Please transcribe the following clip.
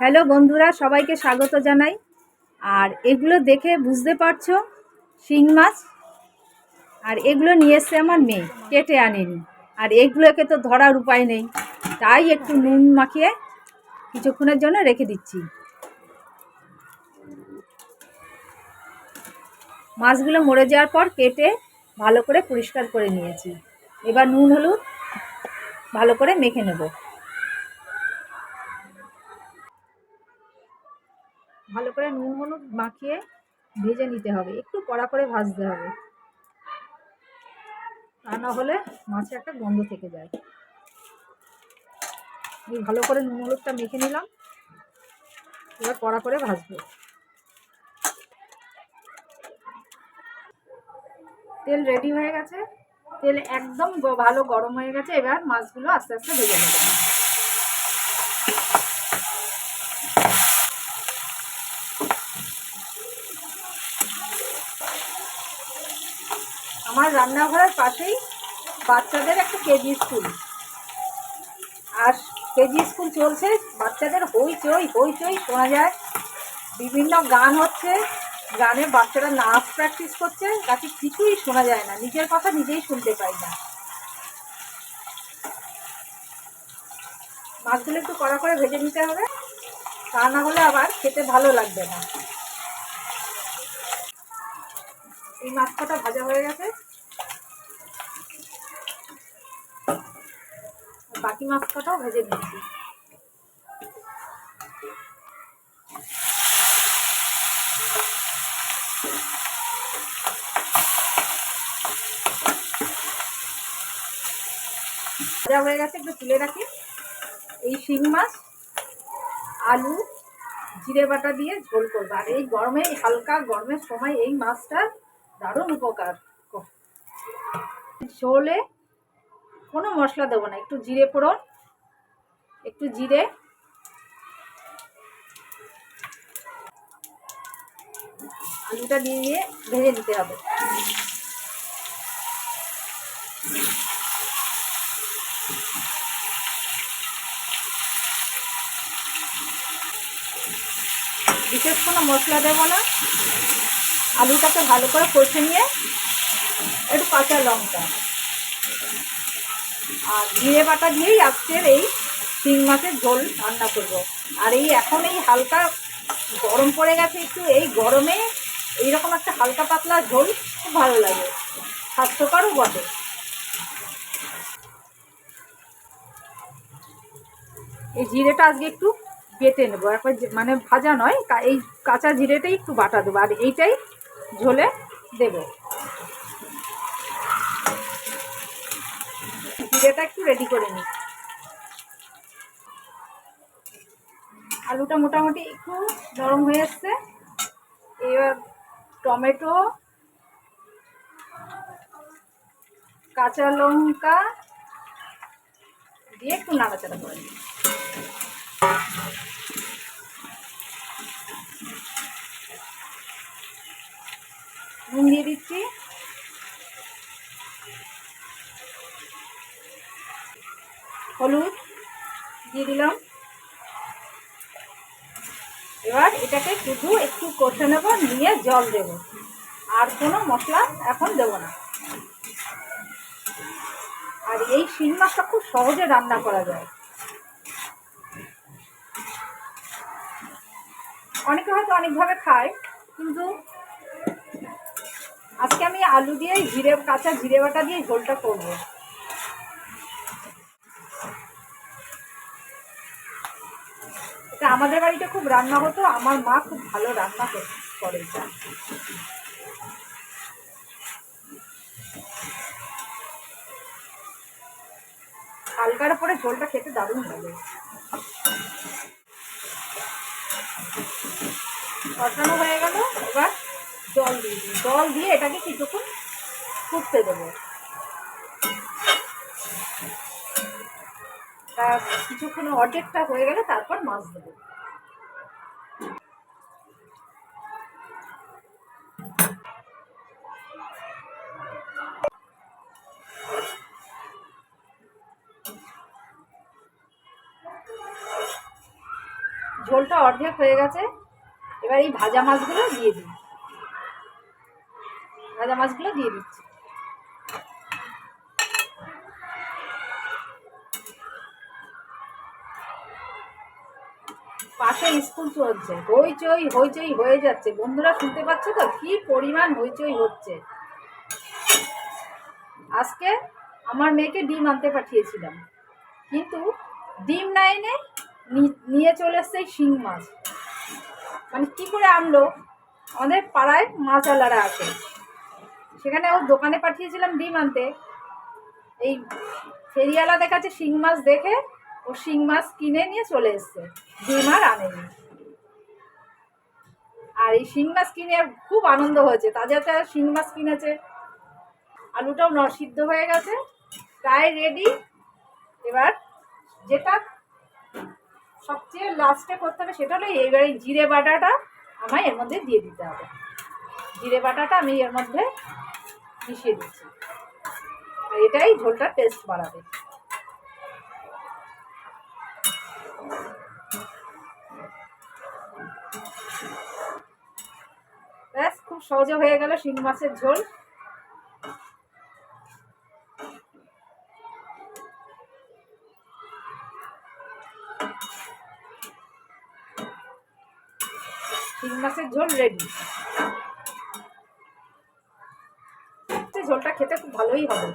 Hello বন্ধুরা, সবাইকে স্বাগত জানাই। আর এগুলো দেখে বুঝতে পারছ, শিং মাছ। আর এগুলো নিয়ে এসছে আমার মেয়ে, কেটে আনেনি। আর এগুলোকে তো ধরার উপায় নেই। তাই একটু নুন মাখিয়ে কিছুক্ষণের জন্য রেখে দিচ্ছি। মাছগুলো মরে যাওয়ার পর কেটে ভালো করে পরিষ্কার করে নিয়েছি। এবার নুন, হলুদ ভালো করে মেখে নেব। করে নুন হলুদ মাখিয়ে ভেজে নিতে হবে। একটু কড়া করে ভাজতে হবে। তা না হলে মাছে একটা গন্ধ থেকে যায়। এই ভালো করে নুন হলুদটা মেখে নিলাম। এবার কড়া করে ভাজবো। তেল রেডি হয়ে গেছে। তেল একদম ভালো গরম হয়ে গেছে। এবার মাছগুলো আস্তে আস্তে ভেজে নেব। আমার রান্নাঘরের পাশেই বাচ্চাদের একটা কেজি স্কুল। আর কেজি স্কুল চলছে, বাচ্চাদের হইচই হইচই শোনা যায়। বিভিন্ন গান হচ্ছে, গানে বাচ্চারা নাচ প্র্যাকটিস করছে তাকে কিছুই শোনা যায় না, নিজের কথা নিজেই শুনতে পাই না। মাছগুলো একটু কড়া করে ভেজে নিতে হবে, তা না হলে আবার খেতে ভালো লাগবে না। এই মাছ কটা ভাজা হয়ে গেছে? বাকি মাছ কটাও ভেজে দিচ্ছি ভাজা হয়ে গেছে, একটু তুলে রাখি। এই শিং মাছ, আলু, জিরে বাটা দিয়ে ঝোল করব। আর এই গরমে হালকা গরমের সময় এই মাছটা দারুণ উপকার। ঝোলে কোনো মশলা দেবো না। একটু জিরে ফোড়ন, একটু জিরে। আলুটা দিয়ে দিয়ে ভেজে দিতে হবে। বিশেষ কোনো মশলা দেবো না। আলুটাকে ভালো করে কষে নিয়ে একটু কাঁচা লঙ্কা। আর জিরে বাটা দিয়েই আজকের এই শিং মাছের ঝোল রান্না করব। আর এই এখন এই হালকা গরম পড়ে গেছে একটু, এই গরমে এইরকম একটা হালকা পাতলা ঝোল খুব ভালো লাগে। স্বাস্থ্যকরও বটে। এই জিরেটা আজকে একটু বেটে নেব। একবার মানে ভাজা নয় এই কাঁচা জিরেটাই একটু বাটা দেবো। আর এইটাই ঝোলে দেব। জিরেটা একটু রেডি করে নিই। আলুটা মোটামুটি একটু নরম হয়ে এসছে এবার টমেটো, কাঁচা লঙ্কা দিয়ে একটু নাড়াচাড়া করে নিই নুন দিয়ে দিচ্ছি হলুদ দিয়ে দিলাম। এবার এটাকে শুধু একটু কষে নেব, নিয়ে জল দেব। আর কোনো মশলা এখন দেব না। আর এই শিং মাছটা খুব সহজে রান্না করা যায়। অনেকে হয়তো অনেকভাবে খায়, কিন্তু আজকে আমি আলু দিয়ে জিরে, কাঁচা জিরে বাটা দিয়ে ঝোলটা করব। আমাদের বাড়িতে খুব রান্না হতো, আমার মা খুব ভালো রান্না কর- হালকার উপরে ঝোলটা খেতে দারুণ লাগে। কষানো হয়ে গেল, এবার জল দিয়ে জল দিয়ে এটাকে কিছুক্ষণ ফুটতে দেবো। কিছুক্ষণ অর্ধেকটা হয়ে গেলে তারপর মাছ দেবো। ঝোলটা অর্ধেক হয়ে গেছে, এবার এই ভাজা মাছগুলো দিয়ে দিই। ভাজা মাছগুলো দিয়ে দিচ্ছি। পাশে স্কুল চলছে। হইচই হইচই হয়ে যাচ্ছে। বন্ধুরা, শুনতে পাচ্ছে তো? কি পরিমাণ হইচই হচ্ছে? আজকে আমার মেয়েকে ডিম আনতে পাঠিয়েছিলাম। কিন্তু ডিম না এনে নিয়ে চলে এসছে শিং মাছ। মানে কি করে আনলো? আমাদের পাড়ায় মাছওয়ালারা আছে সেখানে ও দোকানে পাঠিয়েছিলাম ডিম আনতে। এই ফেরিওয়ালাদের কাছে শিং মাছ দেখে ও শিং মাছ কিনে নিয়ে চলে এসছে। ডিম আর আনেনি। আর এই শিং মাছ কিনে খুব আনন্দ হয়েছে। তাজা তাজা শিং মাছ কিনেছে। আলুটাও ন সিদ্ধ হয়ে গেছে। প্রায় রেডি এবার যেটা সবচেয়ে লাস্টে করতে হবে সেটা হলো এবার এই জিরে বাটাটা আমায় এর মধ্যে দিয়ে দিতে হবে। জিরে বাটাটা আমি এর মধ্যে মিশিয়ে দিচ্ছি। আর এটাই ঝোলটা টেস্ট বাড়াবে। ব্যাস, খুব সহজে হয়ে গেল শিং মাছের ঝোল। শিং মাছের ঝোল রেডি ঝোলটা খেতে খুব ভালোই হবে।